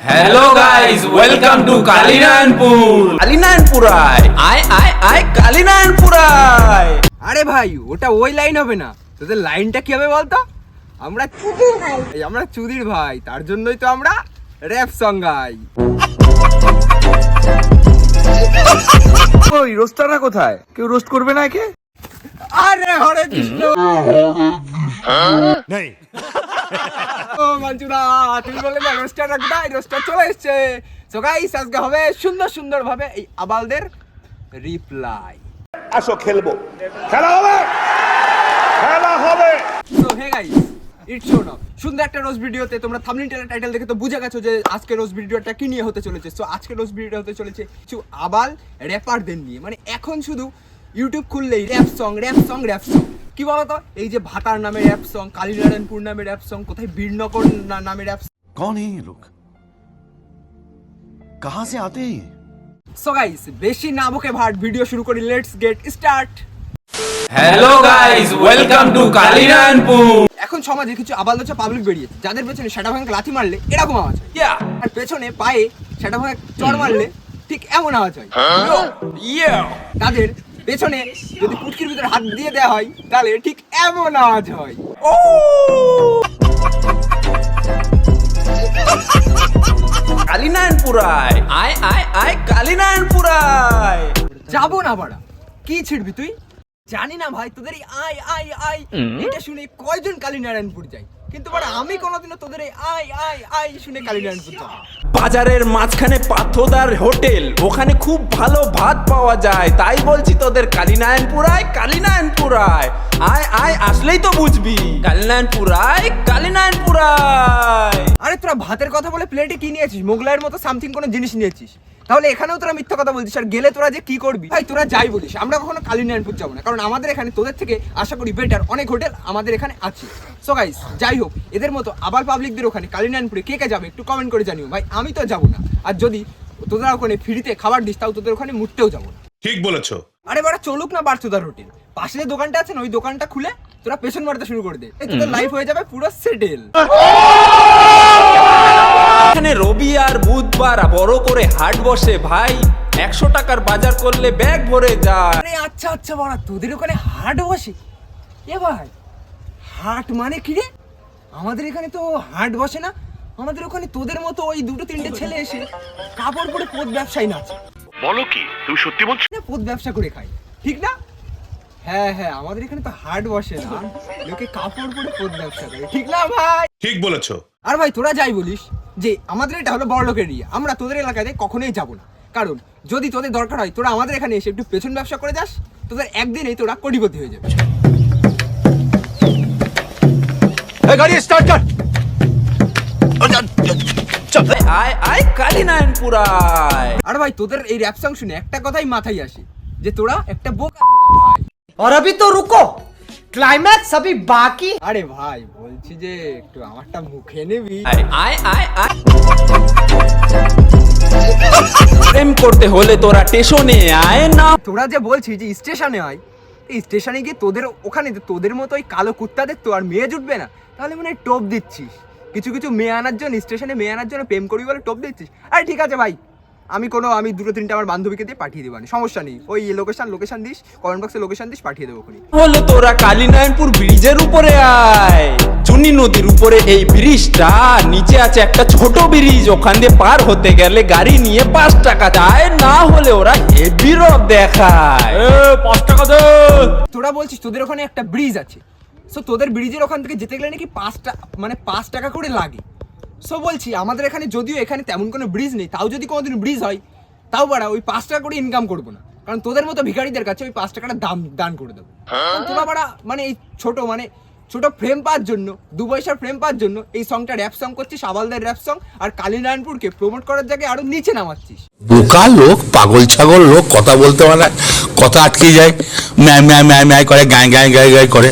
Hello guys welcome to Kalinarayanpur কালিনারায়ণপুরায় আয় আয় আয় কালিনারায়ণপুরায় আরে ভাই ওটা ওই লাইন হবে না। তোদের লাইনটা কি হবে বলতো? আমরা এই আমরা চুদির ভাই। তার জন্যই তো আমরা র্যাপ সং গাই। ওই রোস্টাররা কোথায়? কেউ রোস্ট করবে না একে? আরে হরে কৃষ্ণ। ও মঞ্জুরা তুমি বললে না রোস্টার রাখবাই রোস্টার চলে এসছে। সো গাইস আজকে হবে সুন্দর সুন্দর ভাবে এই আবালদের রিপ্লাই আসো খেলব। খেলা হবে! খেলা হবে! So hey guys it's show now সুন্দর একটা রোজ ভিডিওতে তোমরা টাইটেল দেখে তো বুঝে গেছো যে আজকে রোজ ভিডিওটা কি নিয়ে হতে চলেছে। সো আজকে রোজ ভিডিও হতে চলেছে কিছু আবাল র্যাপারদের নিয়ে। মানে এখন শুধু ইউটিউব খুললেই rap song rap song rap song কি বলতো? এই যে ভাতার নামে র্যাপ সং কালীনারায়ণপুর নামে র্যাপ সং কোথায় বীরনগর নামে র্যাপ কন লোক কাহা সে আতে সো গাইস বেশি না বকে ভাট ভিডিও শুরু করি let's get start hello guys welcome to Kalinarayanpur. এখন সমাজে কিছু আবালদচা পাবলিক বেরিয়েছে। যাদের পেছনে সেটা ভাঙ্গ লাথি মারলে এরকম আওয়াজ ইয়া আর পেছনে পায়ে সেটা ভাঙ্গ চড় মারলে ঠিক এমন আওয়াজ হয়। ইয়া তাদের পেছনে যদি পুটকির ভিতরে হাত দিয়ে দেওয়া হয় তাহলে ঠিক এমন আওয়াজ হয়। ও! কালিনারায়ণপুরায়। আয় আয় আয় কালিনারায়ণপুরায়। যাব না বাড়া। কি ছিড়বি তুই? জানি না ভাই তোদের এই আই আই আই এটা শুনে কয়জন কালীনারায়ণপুর যায়? কিন্তু বাড়া আমি কোনোদিনও তোদের এই আই আই আই শুনে কালীনারায়ণপুর যাব। বাজারের মাঝখানে পাথোদার হোটেল, ওখানে খুব ভালো ভাত পাওয়া যায়। তাই বলছি তোদের কালিনায়নপুরায় কালিনারায়ণপুরায়। আয় আয়, আসলেই তো বুঝবি। কালিনায়নপুরায় কালিনারায়ণপুরায়। আরে তোরা ভাতের কথা বলে প্লেটে কি নিয়েছিস? মোগলাইয়ের মতো সামথিং কোনো জিনিস নিয়েছিস। তাহলে এখানেও তোরা মিথ্যা কথা বলছিস আর গেলে তোরা যে কি করবি? ভাই তোরা যাই বলিস আমরা কখনো কালীনারায়ণপুর যাব না কারণ আমাদের এখানে তোদের থেকে আশা করি বেটার অনেক হোটেল আমাদের এখানে আছে। সো গাইস যাই হোক এদের মতো আবার পাবলিকদের ওখানে কালীনারায়ণপুরে কে কে যাবে একটু কমেন্ট করে জানিও। ভাই আমি তো যাব না আর যদি তোদের ওখানে ফ্রিতে খাবার দিস তাও তোদের ওখানে মুটতেও যাব না। ঠিক বলেছ। আরে বাড়া চলুক না বারচুদার হোটেল পাশে যে দোকানটা আছে না ওই দোকানটা খুলে তোরা পেছন মারতে শুরু করে দে। তোদের লাইফ হয়ে যাবে পুরো সেটেল এখানে রবি আর বুধবার বড় করে হাট বসে ভাই। একশো টাকার বাজার করলে ব্যাগ ভরে যায়। আরে আচ্ছা আচ্ছা বাড়া তোদের ওখানে হাট বসে? এ ভাই হাট মানে কি রে? আমাদের এখানে তো হাট বসে না। আমাদের ওখানে তোদের মতো ওই দুটো তিনটে ছেলে এসে কাপড় পরে পদ ব্যবসায়ী নাচে। বলো কি তুমি সত্যি বলছো? না, পদ ব্যবসা করে খাই ঠিক না? হ্যাঁ হ্যাঁ আমাদের এখানে তো হাট বসে না। লোকে কাপড় পরে পদ ব্যবসা করে। ঠিক না ভাই? ঠিক বলেছ। আর ভাই তোরা যাই বলিস। যে আমাদের এটা হলো বড় লোকের এরিয়া আমরা তোদের এলাকাতে কখনোই যাব না। কারণ যদি তোদের দরকার হয় তোরা আমাদের এখানে এসে একটু পেছন ব্যবসা করে যাস তোদের একদিনেই তোরা কোটিপতি হয়ে যাবে। আর ভাই তোদের এই র্যাপ সং শুনে একটা কথাই মাথায় আসে যে তোরা একটা বোকা আর আবি তো রুকো। ক্লাইম্যাক্স সবই বাকি আরে ভাই বলছি যে একটু আমারটা মুখে নিবি। আরে আয় আয় আয়। প্রেম করতে হলে তোরা স্টেশনে আয় না। তোরা যে বলছিস যে স্টেশনে আয় এই স্টেশনে গিয়ে তোদের ওখানে যে তোদের মতো ওই কালো কুত্তাদের তো আর মেয়ে জুটবে না। তাহলে মনে হয় টোপ দিচ্ছিস। কিছু কিছু মেয়ে আনার জন্য স্টেশনে মেয়ে আনার জন্য প্রেম করবি বলে টোপ দিচ্ছিস। আরে ঠিক আছে ভাই আমি কোনো আমি দুটো তিনটে আমার বান্ধবীকে দিয়ে পাঠিয়ে দেবো সমস্যা নেই। ওই লোকেশন লোকেশন দিস কমেন্ট বক্সে লোকেশন দিস পাঠিয়ে দেবো হলে তোরা কালিনারায়ণপুর ব্রিজের উপরে আয়। চুনি নদীর উপরে এই ব্রিজটা নিচে আছে একটা ছোট ব্রিজ ওখান দিয়ে পার হতে গেলে গাড়ি নিয়ে পাঁচ টাকা চায় না হলে ওরা হেভি রব দেখায়। এ, পাঁচ টাকা দে। তোরা বলছিস তোদের ওখানে একটা ব্রিজ আছে। সো তোদের ব্রিজের ওখান থেকে যেতে গেলে নাকি পাঁচটা মানে পাঁচ টাকা করে লাগে? সো বলছি, আমাদের এখানে যদিও এখানে তেমন কোনো ব্রিজ নেই, তাও যদি কোনোদিন ব্রিজ হয়, তাও বাড়া, ওই পাঁচ টাকা করে ইনকাম করব না। কারণ তোদের মতো ভিখারিদের কাছে ওই পাঁচ টাকাটা দাম, দান করে দেবো। তোরা বাড়া মানে এই ছোট মানে ছোট ফ্রেম পাওয়ার জন্য, দু পয়সার ফ্রেম পাওয়ার জন্য এই সংটা র্যাপ সং করছিস আবালদের র্যাপ সং আর কালীনারায়ণপুরকে প্রমোট করার জায়গায় আরও নিচে নামাচ্ছিস। বোকা লোক, পাগল ছাগল লোক, কথা বলতে পারে কথা আটকে যায় ম্যায় ম্যায় ম্যায় ম্যায় করে, গায়ে গায়ে, গায়, গায়ে করে।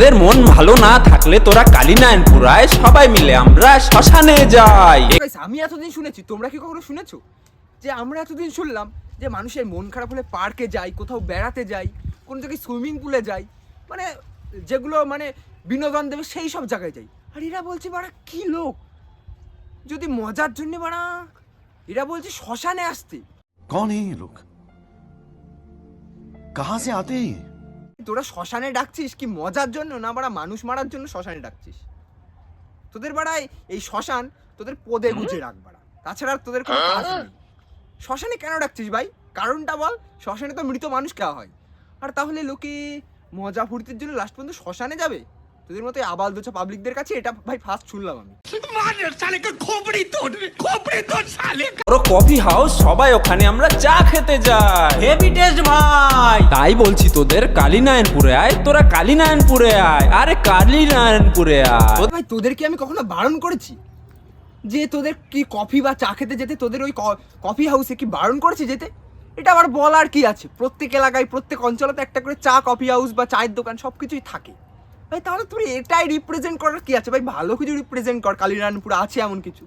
তোদের মন ভালো না থাকলে তোরা কালীনারায়ণপুর পুরায় সবাই মিলে আমরা শ্মশানে যাই। আমি এতদিন শুনেছি তোমরা কি কখনো শুনেছো? যে আমরা এতদিন শুনলাম যে মানুষের মন খারাপ হলে পার্কে যাই কোথাও বেড়াতে যাই কোনো জায়গায় সুইমিং পুলে যাই মানে যেগুলো মানে বিনোদন দেবে সেই সব জায়গায় যাই। আর এরা বলছে বাড়া কী লোক? যদি মজার জন্য বাড়া এরা বলছে শ্মশানে আসতে। কন এই লোক? কাহা সে আতে তোরা শ্মশানে ডাকছিস কি মজার জন্য? না বাড়া মানুষ মারার জন্য শ্মশানে ডাকছিস? তোদের বাড়ায় এই শ্মশান তোদের পদে গুজে রাখ বাড়া। তাছাড়া আর তোদের কোনো কাজ নেই। শ্মশানে কেন ডাকছিস ভাই? কারণটা বল। শ্মশানে তো মৃত মানুষ খাওয়া হয়। আর তাহলে লোকে মজা ফুর্তির জন্য লাস্ট পর্যন্ত শ্মশানে যাবে? তোদের মতো আবাল দোচা পাবলিকদের কাছে এটা ভাই ফার্স্ট শুনলাম আমি। কফি হাউস সবাই ওখানে আমরা চা খেতে যাই। হেভি টেস্ট ভাই। তাই বলছি তোদের কালীনারায়ণপুরে আয় তোরা কালীনারায়ণপুরে আয়। আরে কালীনারায়ণপুরে আয়। ভাই তোদের কি আমি কখনো বারণ করেছি? যে তোদের কি কফি বা চা খেতে যেতে তোদের ওই ক- কফি হাউসে কি বারণ করেছি যেতে? এটা আবার বলার কি আছে? প্রত্যেক এলাকায় প্রত্যেক অঞ্চলে একটা করে চা কফি হাউস বা চায়ের দোকান সব কিছুই থাকে। ভাই তাহলে তুই এটাই রিপ্রেজেন্ট করার কি আছে? ভাই ভালো কিছু রিপ্রেজেন্ট কর। কালীনারায়ণপুরে আছে এমন কিছু।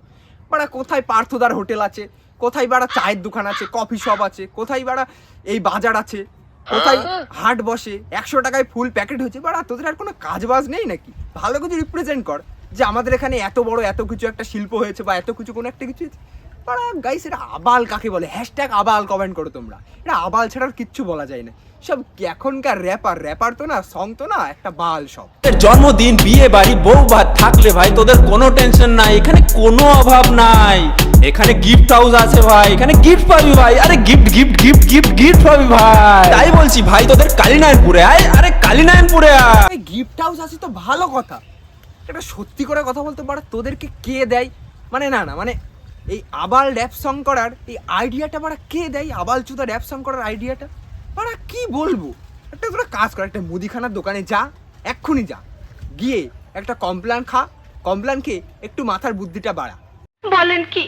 বাড়া কোথায় পার্থদার হোটেল আছে? কোথায় বাড়া চায়ের দোকান আছে? কফি শপ আছে? কোথায় বাড়া এই বাজার আছে? কোথায় হাট বসে? একশো টাকায় ফুল প্যাকেট হচ্ছে বাড়া তোদের আর কোনো কাজ বাজ নেই নাকি? ভালো কিছু রিপ্রেজেন্ট কর। যে আমাদের এখানে এত বড় এত কিছু একটা শিল্প হয়েছে বা এত কিছু কোনো একটা কিছু হয়েছে। বাড়া গাইস এটা আবাল কাকে বলে? হ্যাশট্যাগ আবাল কমেন্ট করো তোমরা। এটা আবাল ছাড়া আর কিচ্ছু বলা যায় না। সব এখনকার র্যাপার র্যাপার তো না সং তো না একটা বাল সব। জন্মদিন বিয়ে বাড়ি বউ ভাত থাকলে ভাই তোদের কোনো টেনশন নাই এখানে কোনো অভাব নাই। এখানে গিফট হাউস আছে ভাই এখানে গিফট পাবি ভাই। আরে gift gift gift gift gift পাবি ভাই। তাই বলছি ভাই তোদের কালীনারায়ণপুরে আয় আরে কালীনারায়ণপুরে আয়। গিফট হাউস আছে তো ভালো কথা। এটা সত্যি করে কথা বলতে পারে তোদেরকে কে দেয়? মানে না না মানে এই আবাল র্যাপ সং করার এই আইডিয়াটা বাড়া কে দেয়? আবাল চুদা র্যাপ সং করার আইডিয়াটা বাড়া কি বলব? একটা তোরা কাজ কর একটা মুদিখানার দোকানে যা এক্ষুনি যা। গিয়ে একটা কমপ্লান খা কমপ্লান খেয়ে একটু মাথার বুদ্ধিটা বাড়া। বলেন কি?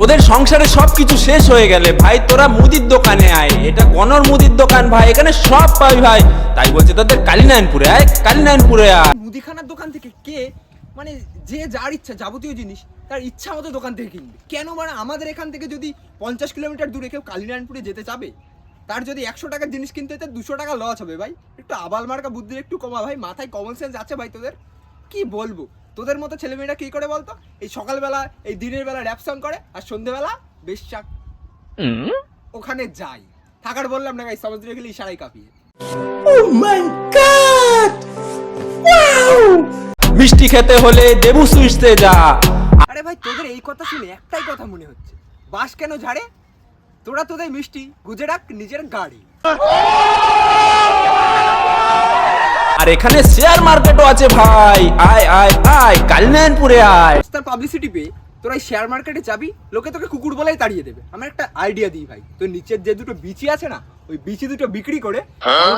ওদের সংসারে সবকিছু শেষ হয়ে গেলে ভাই তোরা মুদির দোকানে আয়। এটা গণর মুদির দোকান ভাই এখানে সব পাবি ভাই। তাই বলছে তোদের কালীনারায়ণপুরে আয় কালীনারায়ণপুরে আয়। মুদিখানার দোকান থেকে কে? মানে যে যার ইচ্ছা যাবতীয় জিনিস তার ইচ্ছা মতো দোকান থেকে কিনবে। কেন মানে আমাদের এখান থেকে যদি পঞ্চাশ কিলোমিটার দূরে কেউ কালীনারায়ণপুরে যেতে যাবে তার যদি একশো টাকার জিনিস কিনতে হতে দুশো টাকা লস হবে ভাই। একটু আবাল মার্কা বুদ্ধি একটু কমা ভাই মাথায় কমন সেন্স আছে ভাই তোদের। কি বলব? তোদের মতো ছেলেমেয়েরা কি করে বলতো? এই সকালবেলা এই দিনের বেলা র্যাপ সং করে আর সন্ধেবেলা বেশ চাক ওখানে যাই। থাকার বললাম না গাই সমুদ্রে গেলে ইশারাই কাঁপিয়ে। মিষ্টি খেতে হলে দেবু সুইচতে যা। আরে ভাই তোদের এই কথা শুনে একটাই কথা মনে হচ্ছে। বাস কেন ঝাড়ে? তোরা তোদের মিষ্টি গুজে রাখ নিজের গাড়ি। আর এখানে শেয়ার মার্কেটও আছে ভাই। আয় আয় আয় আয়। তার পাবলিসিটি পেয়ে তোরা এই শেয়ার মার্কেটে যাবি লোকে তোকে কুকুর বলেই তাড়িয়ে দেবে। আমার একটা আইডিয়া দিই ভাই তোর নিচের যে দুটো বিচি আছে না ওই বিচি দুটো বিক্রি করে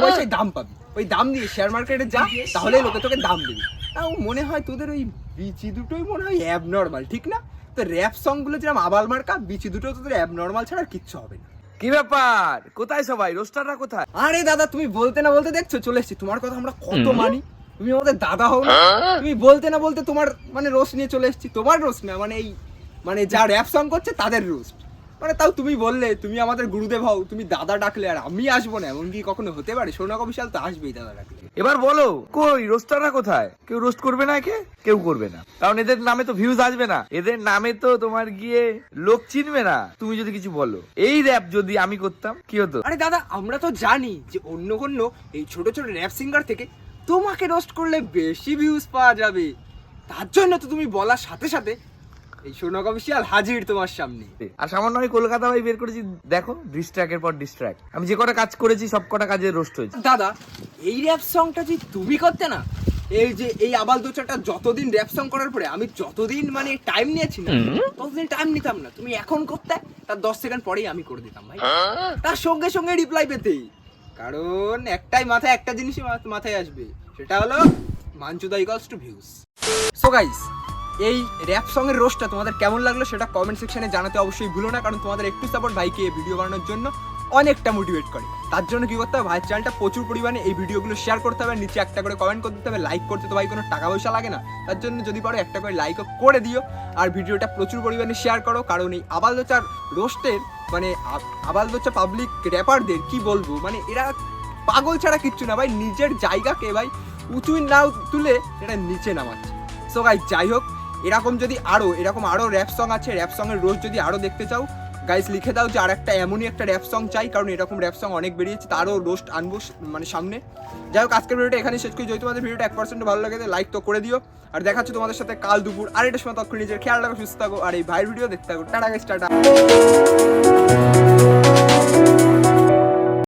পয়সায় দাম পাবি। ওই দাম দিয়ে শেয়ার মার্কেটে যা তাহলে লোকে তোকে দাম দেবে। তাও মনে হয় তোদের ওই বিচি দুটোই মনে হয় অ্যাবনর্মাল ঠিক না? তো র্যাপ সংগুলো যেরকম আবাল মার্কা বিচি দুটো তোদের অ্যাবনর্মাল ছাড়া আর কিচ্ছু হবে না। কি ব্যাপার? কোথায় সবাই? রোস্টাররা কোথায়? আরে দাদা তুমি বলতে না বলতে দেখছ? চলে এসেছি। তোমার কথা আমরা কত মানি? তুমি আমাদের দাদা হও না। তুমি বলতে না বলতে তোমার মানে রোস্ট নিয়ে চলে এসেছি। তোমার রোস্ট না মানে এই মানে যা র্যাপ সং করছে তাদের রোস্ট মানে তাও তুমি বললে তুমি আমাদের গুরুদেব হও তুমি দাদা ডাকলে আর আমি আসব না। এমন কি কখনো হতে পারে। সোনাক বিশাল তো আসবেই দাদা ডাকলে। এবার বলো, কই, রোস্টাররা কোথায়? কেউ রোস্ট করবে না একে? কেউ করবে না। কারণ এদের নামে তো ভিউজ আসবে না। এদের নামে তো তোমার গিয়ে লোক চিনবে না। তুমি যদি কিছু বলো। এই র‍্যাপ যদি আমি করতাম, কি হতো? আরে দাদা, আমরা তো জানি যে অন্য কোনো এই ছোট ছোট র্যাপ সিঙ্গার থেকে তোমাকে রোস্ট করলে বেশি ভিউজ পাওয়া যাবে। তার জন্য তো তুমি বলার সাথে সাথে এই সোনাক বিশাল হাজির তোমার সামনে। আর সামান্য আমি কলকাতা ভাই বের করেছি দেখো ডিস্ট্র্যাকের পর ডিস্ট্র্যাক্ট আমি যে কটা কাজ করেছি সব কটা কাজে রোস্ট হয়েছে। দাদা এই র্যাপ সংটা যদি তুমি করতে না এই যে এই আবাল দোচাটা যতদিন র্যাপ সং করার পরে আমি যতদিন মানে টাইম নিয়েছি না ততদিন টাইম নিতাম না। তুমি এখন করতে তার দশ সেকেন্ড পরেই আমি করে দিতাম ভাই। তার সঙ্গে সঙ্গে রিপ্লাই পেতেই। কারণ একটাই মাথায় একটা জিনিসই মাথায় আসবে সেটা হলো মাঞ্চুদা equals to views so guys এই র্যাপ সং এর রোস্টটা তোমাদের কেমন লাগল সেটা কমেন্ট সেকশনে জানাতে অবশ্যই ভুলো না, কারণ তোমাদের একটু সাপোর্ট ভাইকে ভিডিও বানানোর জন্য অনেকটা মোটিভেট করে। তার জন্য কি করতে হবে? ভাইয়ের চ্যানেলটা প্রচুর পরিমাণে এই ভিডিওগুলো শেয়ার করতে হবে নিচে একটা করে কমেন্ট করতে হবে লাইক করতে তো ভাই কোনো টাকা পয়সা লাগে না। তার জন্য যদি পারো একটা করে লাইকও করে দিও, আর ভিডিওটা প্রচুর পরিমাণে শেয়ার করো, কারণ এই আবালদোচার রোস্টের মানে আবালদোচা পাবলিক র্যাপারদের কি বলব? মানে এরা পাগল ছাড়া কিচ্ছু না, ভাই। নিজের জায়গাকে ভাই উঁচুই না তুলে এটা নিচে নামাচ্ছে। সো গাই যাই হোক এরকম যদি আরও এরকম আরও র্যাপ সং আছে র্যাপ সঙের রোজ যদি আরও দেখতে চাও গাইস লিখে দাও যে আর একটা এমনই একটা র্যাপ সং চাই, কারণ এরকম র্যাপ সং অনেক বেরিয়েছে, তারও রোস্ট আনব মানে সামনে। যাই হোক, আজকের ভিডিওটা এখানে শেষ করি। যদি তোমাদের ভিডিওটা এক পার্সেন্ট ভালো লাগে লাইক তো করে দিও। আর দেখাচ্ছি তোমাদের সাথে কাল দুপুর আর এটা সময় তখন নিজের খেয়াল রাখো, সুস্থ থাকো, আর এই ভাইয়ের ভিডিও দেখতে থাকো। Tata guys tata.